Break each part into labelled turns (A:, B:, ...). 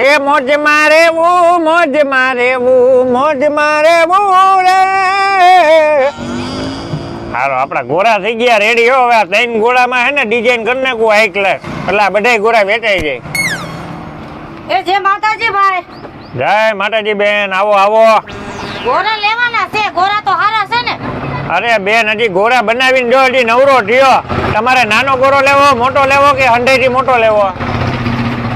A: એ મોજ મારેવું મોજ મારેવું મોજ મારેવું રે. હારો આપણા ગોરા થઈ ગયા રેડી હો. હવે આ ત્રણ ગોળામાં હે ને ડિઝાઇન કરી નાખવું હાઈ ક્લાસ એટલે આ બધાય ગોરા વેચાઈ જાય.
B: એ જે માતાજી ભાઈ.
A: જય માતાજી બેન આવો આવો.
B: ગોરા લેવાના છે ગોરા તો હારા છે ને.
A: અરે બેન હજી ગોરા બનાવીને જો હજી નવરો થયો. તમારે નાનો ગોરો લેવો મોટો લેવો કે હંડેથી મોટો લેવો?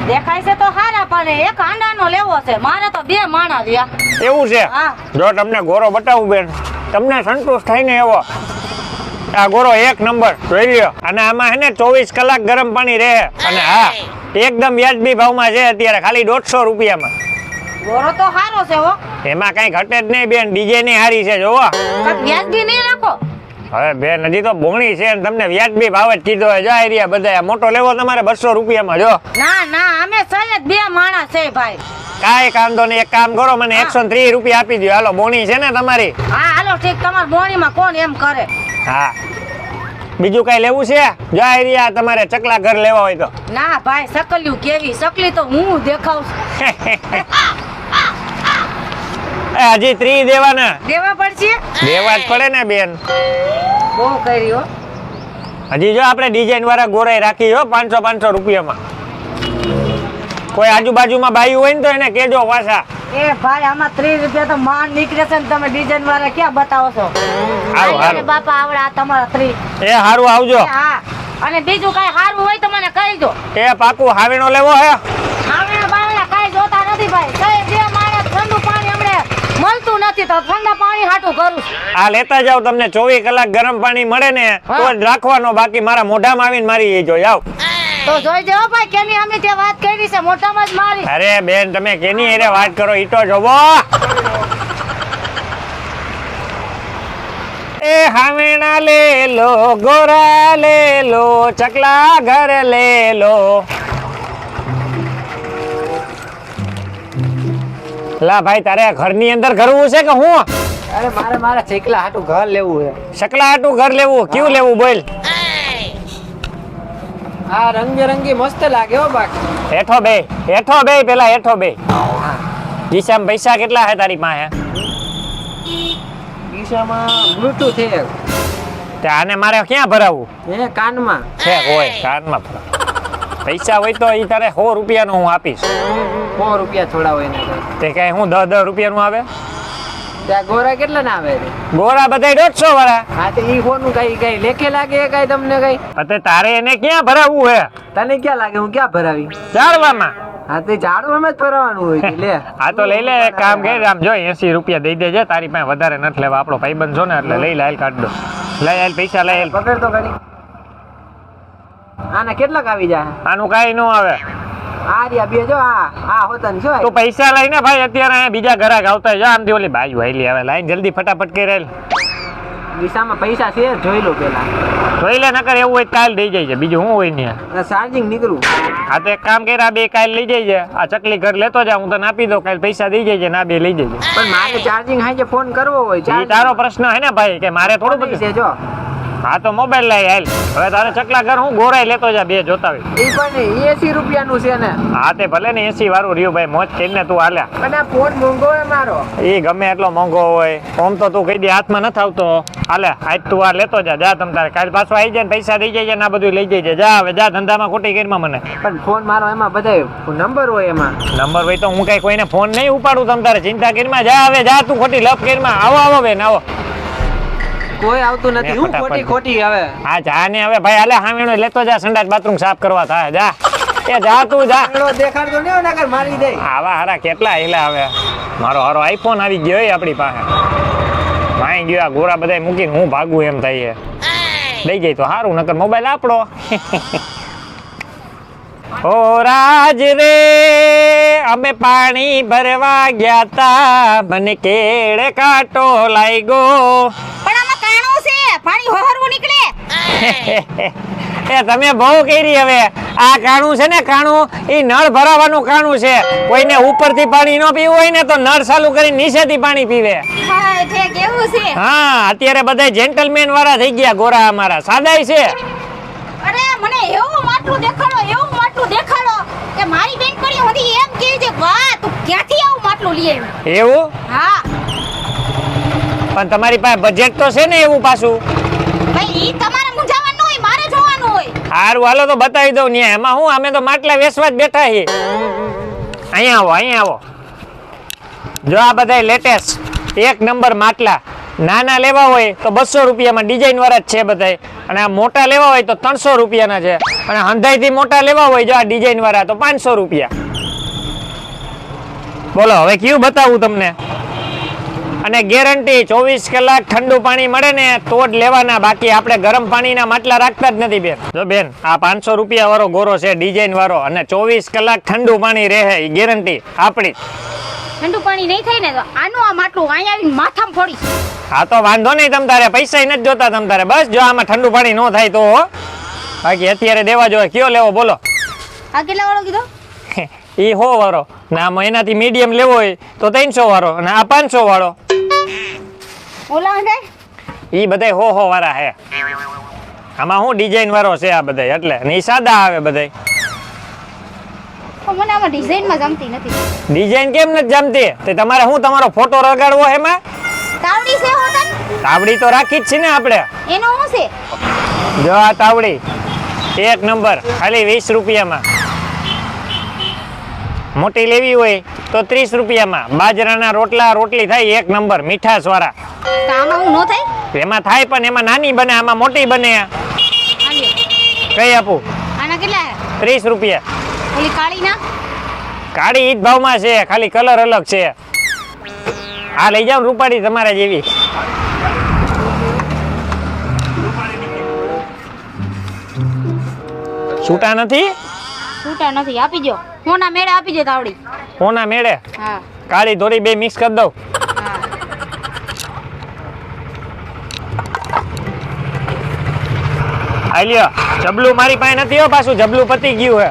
B: દેખાય છે તો હારા પણ એક આંડાનો લેવો છે. મારે તો બે માણા રહ્યા.
A: એવું છે?
B: હા.
A: જો તમને ગોરો બતાવું બેન તમને સંતોષ થાય ને એવો. આ ગોરો એક નંબર જોઈ લ્યો. અને આમાં હે ને ચોવીસ કલાક ગરમ પાણી રહે. અને હા એકદમ વ્યાજબી ભાવમાં છે અત્યારે ખાલી દોઢસો રૂપિયામાં.
B: ગોરો તો સારો છે હો.
A: એમાં કઈ ઘટે જ નહીં બેન ડિઝાઇન હારી છે જોવો.
B: વ્યાજબી નહીં રાખો.
A: હવે બેન હજી તો બોણી છે ને તમને વ્યાજબી ભાવ જ કીધો હોય. જાય રહ્યા બધા મોટો લેવો તમારે બસો રૂપિયામાં જો.
B: ના ના અમે સહેજ બે માણસ છે ભાઈ.
A: કાંઈ કાંધો નહીં એક કામ કરો મને એકસો ત્રીસ રૂપિયા આપી દો હાલો બોણી છે ને તમારી?
B: હા હાલો ઠીક તમાર બોણીમાં કોણ એમ કરે?
A: હા. બીજું કઈ લેવું છે? જાય રહ્યા તમારે ચકલા ઘર લેવા હોય તો.
B: ના ભાઈ સકલ્યું કેવી? સકલી તો હું દેખાવ
A: એ હજી ત્રી દેવાના.
B: દેવા પડશે?
A: દેવા જ પડે ને બેન.
B: બહુ કર્યો
A: હજી જો આપણે ડિઝાઇન વાળા ગોરાઈ રાખી હો પાંચસો પાંચસો રૂપિયામાં. કોઈ આજુબાજુમાં બાયું હોય ને તો એને કેજો પાછા.
B: એ ભાઈ આમાં ત્રીસ રૂપિયા તો માન નીકળે છે ને તમે ડિઝાઇન વાળા ક્યાં બતાવો છો?
A: હારું,
B: આવડે આ
A: હારું.
B: બાપા આવડા તમારા ત્રીસ
A: એ સારું આવજો.
B: હા. અને બીજું કઈ સારું હોય તો મને કહી દો.
A: એ પાકું હાવીનો લેવો હે.
B: હાવીનો બાવડા કઈ જોતા નથી ભાઈ કઈ બે માણસ ઠંડુ પાણી હમણે મળતું નથી તો ઠંડા પાણી હાટું કરું
A: આ લેતા જાવ તમને ચોવીસ કલાક ગરમ પાણી મળે ને તો રાખવાનો બાકી મારા મોઢામાં આવીને મારી જો આવ.
B: તો જોઈ દેવો ભાઈ કેની અમે તે વાત કરી છે મોઢામાં જ મારી.
A: અરે બેન તમે કેની એરે વાત કરો ઈ તો જોવો. એ લે લો ગોરા લે લો ચકલા ઘર લે લો. લા ભાઈ તારે ઘરની અંદર કરવું છે કે હું?
C: અરે મારે મારે ચેકલા હાટું ઘર લેવું છે.
A: ચકલા હાટું ઘર લેવું? કયું લેવું બોલ?
C: આ રંગબેરંગી મસ્ત લાગે હો બાકી.
A: હેઠો બે હેઠો બે પેલા હેઠો બે. દિશામાં પૈસા કેટલા હે તારી પાસે?
C: દિશામાં બ્લૂટૂથ છે
A: તે આને મારે ક્યાં ભરાવું?
C: એ કાનમાં.
A: છે હોય કાનમાં ભરાવ. પૈસા હોય તો એ તારે સો રૂપિયાનો હું આપીશ.
C: સો રૂપિયા થોડા હોય તે
A: કઈ હું દસ દસ રૂપિયાનું આવે?
C: ત્યાં ગોરા કેટલા ના આવે
A: ગોરા બધાય દોઢસો વાળા
C: હા તો ઈ ફોન કઈ કઈ લેખે લાગે કઈ તમને કઈ?
A: અત્યારે તારે એને ક્યાં ભરાવવું હે?
C: તને ક્યાં લાગે? હું ક્યાં ભરાવી?
A: ચાલવામાં
C: હા તે ઝાડવામાં જ ભરાવાનું હોય લે.
A: આ તો લઈ લે એક કામ આમ જો એસી રૂપિયા દઈ દેજે તારી પાસે વધારે નથી લેવા. આપણો ભાઈબંધ છો ને એટલે લઈ લે હાલ કાઢ દો. લઈ હાલ પૈસા લઈ હાલ
C: પકડ તો ઘડી. આના કેટલાક આવી જાય?
A: આનું કાઈ ન આવે.
C: આ રહ્યા બે જો આ આ હોતન જો
A: તું પૈસા લઈને ભાઈ અત્યારે બીજા ઘરાક આવતા જો આમથી ઓલી બાજુ હાલી આવે લાઈન જલ્દી ફટાફટ કરી
C: દિશામાં પૈસા છે જોઈ લો પેલા.
A: જોઈ લે નકર એવું હોય કાલ દઈ જાય બીજું શું હોય ને
C: ચાર્જિંગ નીકળું.
A: તો એક કામ કર્યા બે કાલ લઈ જઈએ આ ચકલી ઘર લેતો જા હું તને આપી દઉં. કાલ પૈસા દઈ જાય છે ના બે લઈ જાય
C: પણ મારે ચાર્જિંગ હાજે ફોન કરવો હોય
A: તારો પ્રશ્ન હે ને ભાઈ કે મારે થોડું બધું
C: છે જો.
A: હા તો મોબાઈલ લઈ હાલ હવે તારે ચકલા ઘર હું ગોરાઈ લેતો જા બે જોતા હોય.
C: એ પણ એસી રૂપિયાનું છે ને.
A: હા તે ભલે ને એસી વાળું રહ્યું ભાઈ મોજ કરીને તું હાલ્યા.
C: પણ આ ફોન મોંઘો હોય મારો.
A: એ ગમે એટલો મોંઘો હોય. ફોન તો તું કઈ દે હાથમાં નથી આવતો. હાલે આજ તું આ લેતો જા. જા તમ તારે. કાલ પાછો આવી જાય ને પૈસા દઈ જાય ને આ બધું લઈ જઈએ જા હવે જા ધંધામાં ખોટી કરીમાં મને.
C: પણ ફોન મારો એમાં બધાય નંબર હોય એમાં.
A: નંબર હોય તો હું કઈ કોઈને ફોન નહીં ઉપાડું. તમ તારે ચિંતા કરીમાં જા હવે જા તું ખોટી લપ કરીમાં આવો આવો બેન આવો.
C: કોઈ આવતું નથી. હું ખોટી ખોટી હવે.
A: હા જા ને હવે ભાઈ આલે હામેણો લેતો જા સંડાસ બાથરૂમ સાફ કરવા થાય જા. એ જા તું જા.
C: દેખાડતો હોય નકર મારી દે.
A: આવા હારા કેટલા હેલા હવે. મારો હારો આઈફોન આવી ગયો આપણી પાસે. માઈ ગયો આ ગોરા બધા મૂકીને હું ભાગું એમ થાય લઈ ગઈ તો સારું નકર મોબાઈલ આપણો ઓ રાજ રે અમે પાણી ભરવા ગયા તા. મને કેળે કાંટો લાગ્યો
B: પણ આમાં કાણું છે પાણી હોહરવું નીકળે
A: એ તમે બહુ કરી હવે. આ કાણું છે ને કાણું એ નળ ભરાવાનું કાણું છે. કોઈને ઉપરથી પાણી ન પીવું હોય ને તો નળ ચાલુ કરી નીચેથી પાણી પીવે.
B: હા
A: અત્યારે બધા જેન્ટલમેન વાળા થઈ ગયા ગોરા અમારા. સાદાય છે.
B: અરે મને એવું માટલું દેખાડો એવું માટલું દેખાડો કે મારી બેનપણીઓ હતી એમ કે છે કે ક્યાંથી આવું માટલું લઈ આવ્યું?
A: એવું?
B: હા.
A: પણ તમારી પાસે બજેટ તો છે ને એવું પાછું?
B: ભાઈ ઈ તમારે મૂંઝાવાનું હોય મારે
A: સારું હાલો તો બતાવી દઉં ને એમાં હું, અમે તો માટલા વેસવા જ બેઠા છીએ. અહીંયા આવો અહીંયા આવો. જો આ બધા લેટેસ્ટ એક નંબર માટલા. નાના લેવા હોય તો બસો રૂપિયામાં ડિઝાઇન વાળા જ છે બધા અને આ મોટા લેવા હોય તો ત્રણસો રૂપિયાના છે. અને હંધાઈથી મોટા લેવા હોય જો આ ડિઝાઇન વાળા તો પાંચસો રૂપિયા. બોલો, હવે કયું બતાવું તમને? અને ગેરંટી ચોવીસ કલાક ઠંડુ પાણી મળે ને તો જ લેવાના. બાકી આપણે ગરમ પાણીના માટલા રાખતા જ નથી બેન. જો બેન આ પાંચસો રૂપિયા વાળો ગોરો છે ડિઝાઇન વાળો. અને ચોવીસ કલાક ઠંડુ પાણી રહે એ ગેરંટી આપણી.
B: ઠંડુ પાણી નહીં થાય ને તો આનું આ માટલું અહીંયા આવીને માથામાં ફોડીશ
A: હા તો વાંધો નહીં તમ તારે પૈસા નથી જોતા તમ તારે. બસ જો આમાં ઠંડુ પાણી ન થાય તો હો. બાકી અત્યારે દેવા જોઈએ કયો લેવો બોલો.
B: આ કેટલા વાળો કીધો?
A: એ હો વાળો. ને આમાં એનાથી મીડિયમ લેવો હોય તો ત્રણસો વાળો અને આ પાંચસો વાળો.
B: ઓલા
A: એ બધા હો હો વાળા હે. આમાં હું ડિઝાઇન વાળો છે આ બધા એટલે. ને સાદા આવે બધા.
B: મને આમાં ડિઝાઇનમાં જમતી નથી.
A: ડિઝાઇન કેમ નથી જમતી તે તમારે હું તમારો ફોટો રગાડવો એમાં?
B: તાવડી છે હોતન
A: તાવડી તો રાખી જ છે ને આપણે.
B: એનો હું છે?
A: જો આ તાવડી એક નંબર ખાલી વીસ રૂપિયામાં. મોટી લેવી હોય તો ત્રીસ રૂપિયામાં. બાજરાના રોટલા રોટલી થાય એક નંબર મીઠાસ વાળા.
B: તો આમાં હું નો થાય?
A: એમાં થાય પણ એમાં નાની બને આમાં મોટી બને. કઈ આપું?
B: આના કેટલા?
A: ત્રીસ રૂપિયા.
B: ઓલી કાળી ના
A: કાળી ઈજ ભાવમાં છે ખાલી કલર અલગ છે. આ લઈ જાવ રૂપાળી તમારા જેવી. છૂટા નથી?
B: છૂટા નથી આપી દો હોના મેળે આપી દો તાવડી.
A: કોના મેળે?
B: હા.
A: કાળી ધોળી બે મિક્સ કરી દઉં.
B: હા
A: લ્યો. જબલું મારી પાસે નથી હો પાછું. જબલું પતી ગયું હે.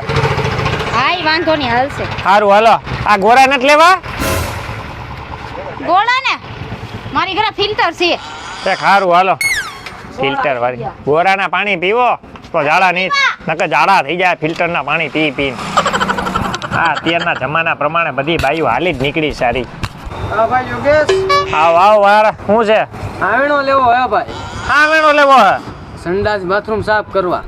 B: હા વાંધો નહીં હાલશે.
A: સારું હાલો. આ ગોરા નથી લેવા?
B: ગોળા ને મારી ઘરે ફિલ્ટર છે.
A: તે સારું હાલો. ફિલ્ટર વાળી. ગોરાના પાણી પીવો. તો ઝાડા નહીં. નકર ઝાડા થઈ જાય ફિલ્ટરના પાણી પી પીને હા અત્યારના જમાના પ્રમાણે બધી બાઈઓ હાલી જ નીકળી સારી.
C: હા ભાઈ યોગેશ.
A: આવ આવ વાર શું છે?
C: આવેણો લેવો હે ભાઈ.
A: હા લેવો હે?
C: સંડાસ બાથરૂમ સાફ કરવા.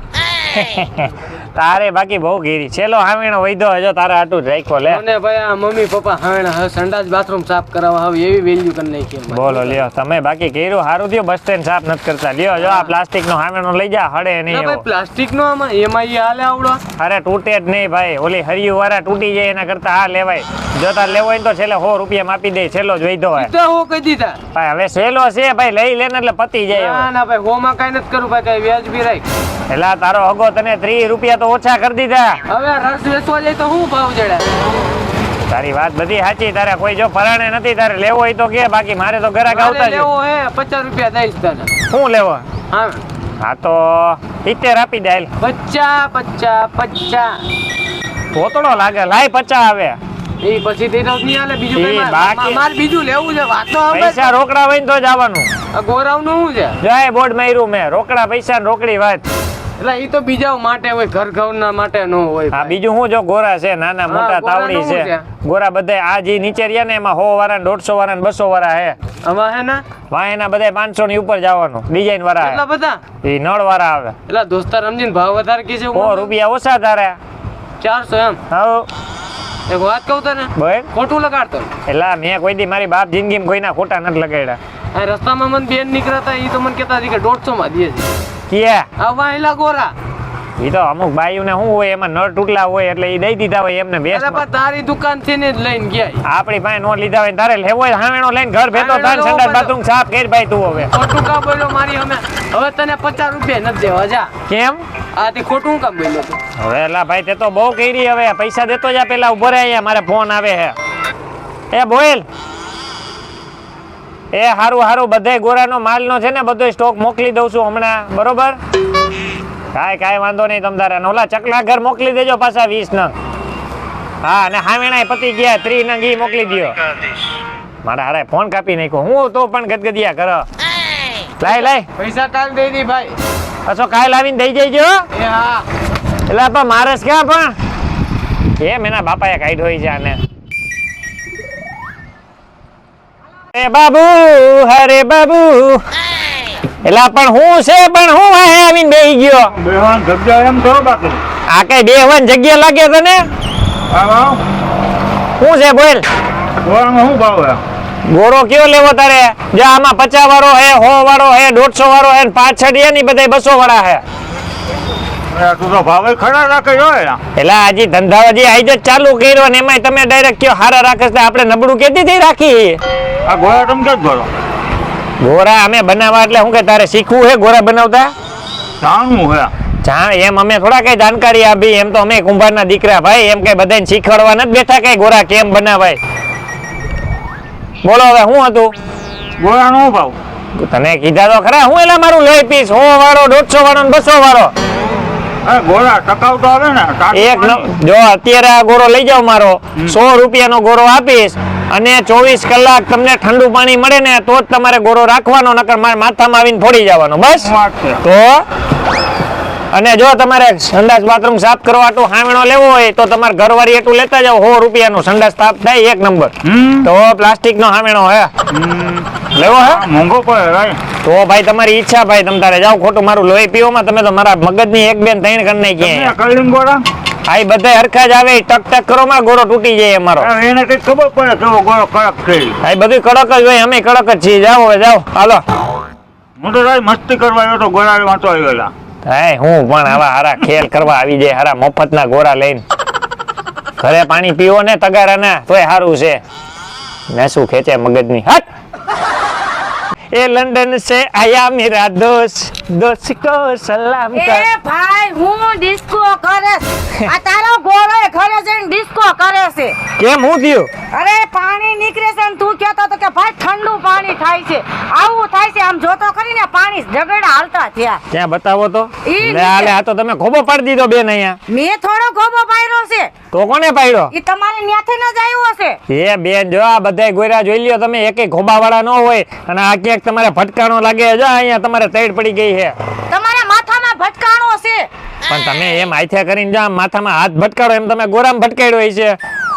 A: તારે બાકી બહુ ઘેરી. છેલ્લો હાવીણો વૈધો હજો તારે આટું જ રાખ્યો લે.
C: અને ભાઈ આ મમ્મી પપ્પા હાવેણા હવે સંડાસ બાથરૂમ સાફ કરાવવા હવે એવી વેલ્યુ કરી નાખી
A: બોલો લ્યો. તમે બાકી ઘેરું સારું થયું બસ સ્ટેન્ડ સાફ નથી કરતા. લ્યો જો આ પ્લાસ્ટિક નો હામેનો લઈ જા હડે નહીં
C: ભાઈ પ્લાસ્ટિક નો આમાં એમાં ઈ હાલે આવડો.
A: અરે તૂટે જ નહીં ભાઈ. ઓલી હરિયું વાળા તૂટી જાય એના કરતા આ લેવાય. જો તાર લેવો હોય તો છેલ્લે સો રૂપિયા માપી દે છેલ્લો જ વૈધો હોય.
C: તો હું કહી દીધા.
A: ભાઈ હવે છેલ્લો છે ભાઈ લઈ લે ને એટલે પતી જાય
C: ના. ના ભાઈ હોમાં કઈ નથી કરું ભાઈ કઈ વ્યાજ બી રાખ.
A: એટલે તારો હગો તને ત્રીસ રૂપિયા તો ઓછા કરી દીધા.
C: હવે રસ વેચવા જાય તો શું ભાવ જડે
A: તારી વાત બધી સાચી તારે કોઈ જો ફરાણે નથી તારે લેવો હોય તો કે બાકી મારે તો ઘરાક આવતા
C: લેવો હે પચાસ રૂપિયા દઈશ તને.
A: શું લેવો?
C: હા.
A: હા તો સિત્તેર આપી દે હાલ.
C: પચ્ચા પચ્ચા પચ્ચા.
A: પોતળો લાગે લાય પચા આવે.
C: એ પછી તે તો નહીં હાલે બીજું કઈ મારે-
A: બાકી-
C: મારે બીજું લેવું છે વાત તો આવે
A: પૈસા રોકડા હોય ને તો
C: જવાનું ગોરાવનું શું છે?
A: જય બોર્ડ માર્યું મેં રોકડા પૈસા રોકડી વાત.
C: એટલે એ તો બીજા માટે હોય ઘર ઘરના માટે ન હોય
A: હા બીજું હું જો ગોરા છે નાના મોટા તાવડી છે? ગોરા બધા આ જે નીચે રહ્યા ને એમાં સો વાળા ને દોઢસો વાળા ને બસો વાળા હે.
C: આમાં હે ને?
A: વાહ એના બધા પાંચસો ની ઉપર જવાનું ડિઝાઇન વાળા
C: એટલા બધા?
A: હે નળ વાળા આવે.
C: એટલે દોસ્તાર સમજીને ભાવ વધારે કે છે
A: સો રૂપિયા ઓછા તારે
C: ચારસો એમ?
A: હા
C: એક વાત કહું તને?
A: બોલ.
C: ખોટું લગાડતો.
A: એટલે મેં કોઈ દી મારી બાપ જિંદગીમાં કોઈના ખોટા નથી લગાડ્યા.
C: રસ્તામાં મને બેન નીકળતા એ તો મને કહેતા હતી કે દોઢસો માં દે છે.
A: કિયા
C: આ એલા ગોરા
A: એ તો અમુક બાઈઓને શું હોય એમાં નળ તૂટલા હોય એટલે એ દઈ દીધા હોય એમને બેસ
C: તારી દુકાનથી ને જ લઈને ગયા.
A: આપણી પાસે નો લીધા હોય તારે લેવો હોય હામેણો લઈને ઘર ભેતો
C: લેવો
A: સંડાસ બાથરૂમ સાફ કરી ભાઈ તું હવે.
C: ખોટું કામ બોલ્યો મારી અમે. હવે તને પચાસ રૂપિયા નથી દેવા જા.
A: કેમ?
C: આ તે ખોટું કામ બોલ્યો તું.
A: હવે એલા ભાઈ તે તો બહુ કરી હવે પૈસા દેતો જા પેલા ઊભો રહે અહીંયા મારે ફોન આવે હે. એ બોલ. એ હારું હારું બધે ગોરાનો માલનો છે ને બધો સ્ટોક મોકલી દઉં છું હમણાં. બરોબર? કાંઈ કાંઈ વાંધો નહીં તમ તારે. ઓલા ચકલા ઘર મોકલી દેજો પાછા વીસ નંગ. હા અને હામેણા પતી ગયા ત્રી નંગ ઈ મોકલી દ્યો. મારા હારે ફોન કાપી નાખ્યો. હું તો પણ ગદગદિયા કરો. લાય લાય.
C: પૈસા કાલ દઈ દી ભાઈ.
A: પાછો કાલ આવીને દઈ જઈજો.
C: એ હા.
A: એટલે પણ મારસ ક્યાં પણ? એમ એના બાપાએ કાઢ્યો છે આને. હરે બાબુ હરે બાબુ. એલા પણ હું છે પણ હું વાહે આવીને બેહી ગયો.
D: બેહવાન જગ્યા એમ કરો બાકી.
A: આ કઈ બેહવાન જગ્યા લાગે તને?
D: હા
A: શું છે બોલ.
D: ગોળામાં શું ભાવ હે
A: ગોળો કયો લેવો તારે? જો આમાં પચાસ વાળો હે સો વાળો હે દોઢસો વાળો હે પાછળ હે ની બધા બસો વાળા હે.
D: અરે તું તો ભાવે ખરા રાખે હોય
A: એલા ચાલુ કર્યો ને એમાંય તમે ડાયરેક્ટ કયો હારા રાખે આપણે નબળું કેતી થી રાખી?
D: આ ગોળા તમે ક્યાં જ
A: ગોરા અમે બનાવવા એટલે શું કે તારે શીખવું હે ગોરા બનાવતા?
D: જાણવું હે.
A: જાણ એમ અમે થોડા કઈ જાણકારી આપી એમ તો અમે કુંભારના દીકરા ભાઈ એમ કઈ બધાને શીખવાડવા નથી બેઠા કઈ ગોરા કેમ બનાવાય? બોલો હવે શું હતું?
D: ગોરા નો ભાવ?
A: તને કીધા તો ખરા હું એલા મારું લઈ પીસ સો વાળો દોઢસો વાળો ને બસો વાળો?
D: અરે ગોળા ટકાવ તો આવે ને
A: એક જો અત્યારે આ ગોરો લઈ જાવ મારો સો રૂપિયાનો ગોરો આપીશ અને ચોવીસ કલાક તમને ઠંડુ પાણી મળે ને તો જ તમારે ગોરો રાખવાનો નકર માથામાં આવીને ફોડી જવાનો. બસ? તો? અને જો તમારે સંડાસ બાથરૂમ સાફ કરવા આટલું હાવણો લેવો હોય તો તમારે ઘરવાળી એટલું લેતા જાવ સો રૂપિયાનું. સંડાસ સાફ થાય એક નંબર. તો પ્લાસ્ટિક નો હાવણો હે. લેવો હે?
D: મોંઘો પડે ભાઈ
A: તો ભાઈ તમારી ઈચ્છા ભાઈ તમ તારે જાવ ખોટું મારું લોહી પીવામાં તમે તો મારા મગજની એક બેન ત્રણ કરી નાખી
D: ગોળા
A: આ બધા હરખા જ આવે ટક ટક કરો માં ગોરો તૂટી જાય અમારો.
D: એને કઈ ખબર પડે કેવો ગોરો કડક છે
A: આ બધું કડક જ હોય અમે કડક જ છીએ. જાઓ હવે જાઓ. હાલો.
D: હું તો તારી મસ્તી કરવા આવ્યો તો ગોળા વાંચો આવેલા
A: હા હું પણ આવા હારા ખેલ કરવા આવી જાય હારા મફતના ગોરા લઈને. ઘરે પાણી પીવો ને તગારા ના તોય સારું છે. મેસું ખેંચે મગજની? હટ! એ લંડન સે આયા મેરા દોસ્ત દોસ્ત કો સલામ કર.
B: એ ભાઈ હું ડિસ્કો કરે આ તારો ગોરો ઘરે જઈને ડિસ્કો કરે છે.
A: કેમ હું થયું
B: અરે પાણી નીકળે છે ને તું કહેતો તો કે ભાઈ ઠંડુ પાણી થાય છે. આવું થાય છે આમ જોતો કરીને પાણી ઝગડા હાલતા થયા.
A: ક્યાં બતાવો તો? લે આલે આ તો તમે ખોબો પાડી દીધો બેન અહીંયા.
B: મેં થોડો ખોબો પાડ્યો છે.
A: તો કોને પાડ્યો?
B: એ તમારે ન્યાથી ન જ આવ્યો હશે
A: એ બેન જો આ બધાય ગોયરા જોઈ લ્યો તમે એકે ખોબા વાળા ન હોય અને આ ક્યાંક તમારે ભટકાણો લાગે જા અહીંયા તમારે તૈડ પડી ગઈ છે.
B: તમારા માથામાં ભટકાણો છે.
A: પણ તમે એમ આથ્યા કરીને જા માથામાં હાથ ભટકાડો એમ તમે ગોરામ ભટકાડ્યો હોય છે.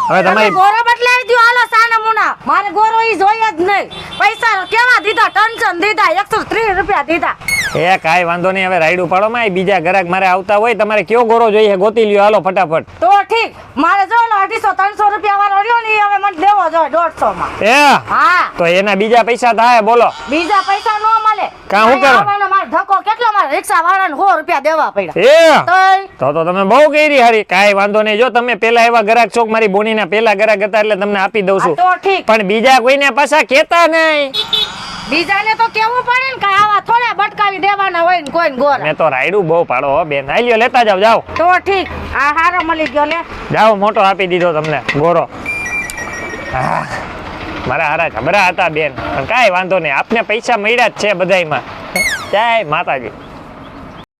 A: હવે
B: તમે
A: તમારી
B: ગોરો બદલાવી દ્યો હાલો સાના મુના. મારે ગોરો ઈ જોઈએ જ નહીં. પૈસા કેવા દીધા? ટેન્શન દીધા એકસો ત્રીસ રૂપિયા દીધા.
A: એ કાંઈ વાંધો નહીં હવે રાઈડ ઉપાડો માં બીજા ગ્રાહક મારે આવતા હોય તમારે કયો ગોરો જોઈએ? ગોતી લ્યો હાલો ફટાફટ.
B: તો ઠીક. મારે જો અઢીસો ત્રણસો રૂપિયા વાળો રહ્યો ને હવે મને દેવો જો દોઢસો માં
A: એ?
B: હા.
A: તો એના બીજા પૈસા થાય બોલો.
B: બીજા પૈસા નો મળે.
A: કા હું કરું?
B: મારો ધક્કો કેટલો? મારે રિક્ષા વાળાને સો રૂપિયા દેવા પડ્યા.
A: એ? તો તો તમે બહુ કરી હારી. કાંઈ વાંધો નહીં. જો તમે પેલા એવા ગ્રાહક છો મારી બોનીના પેલા ગ્રાહક હતા એટલે તમને આપી દઉં છું.
B: તો ઠીક.
A: પણ બીજા કોઈને પાછા કેતા નહીં.
B: બીજાને તો કેવું પડે ને કે આવા થોડા બટકાવી દેવાના હોય ને કોઈ ગોર.
A: મેં તો રાયડું બહુ પાડો હો બેન. આઈ લ્યો લેતા જાવ જાવ
B: તો ઠીક આ હારો મળી ગયો લે.
A: જાઓ મોટો આપી દીધો તમને ગોરો. મારા હારા જબરા હતા બેન. પણ કાંઈ વાંધો નહીં આપને પૈસા મળ્યા જ છે બધાયમાં. જય માતાજી?